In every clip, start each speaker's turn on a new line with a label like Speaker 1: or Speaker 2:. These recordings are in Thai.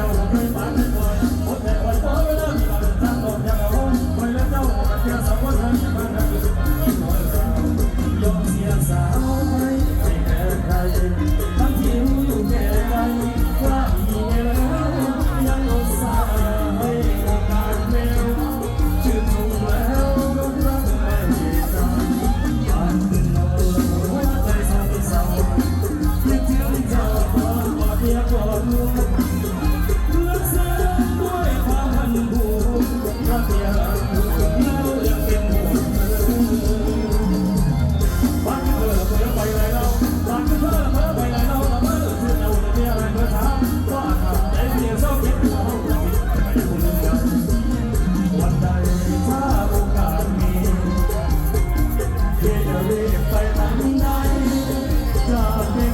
Speaker 1: that was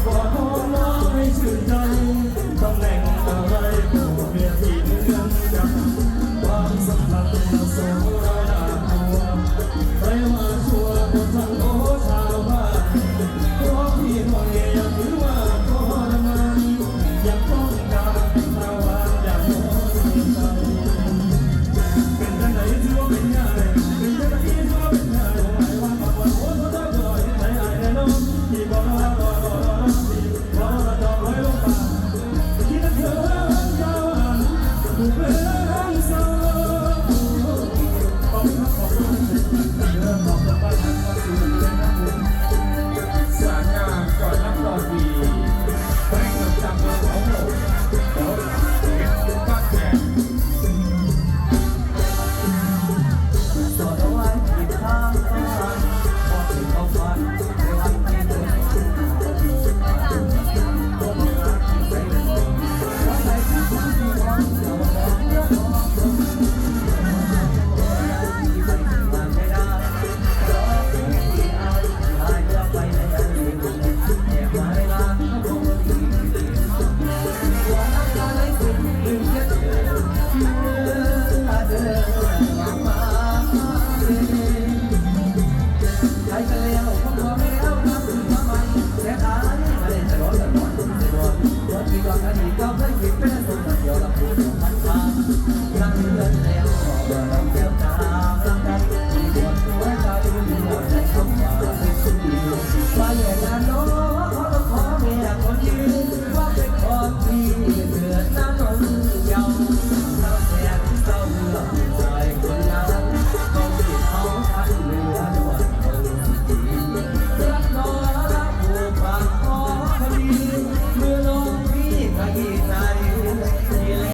Speaker 1: กอดน้องน้องให้ชื่นใจ
Speaker 2: 嗯。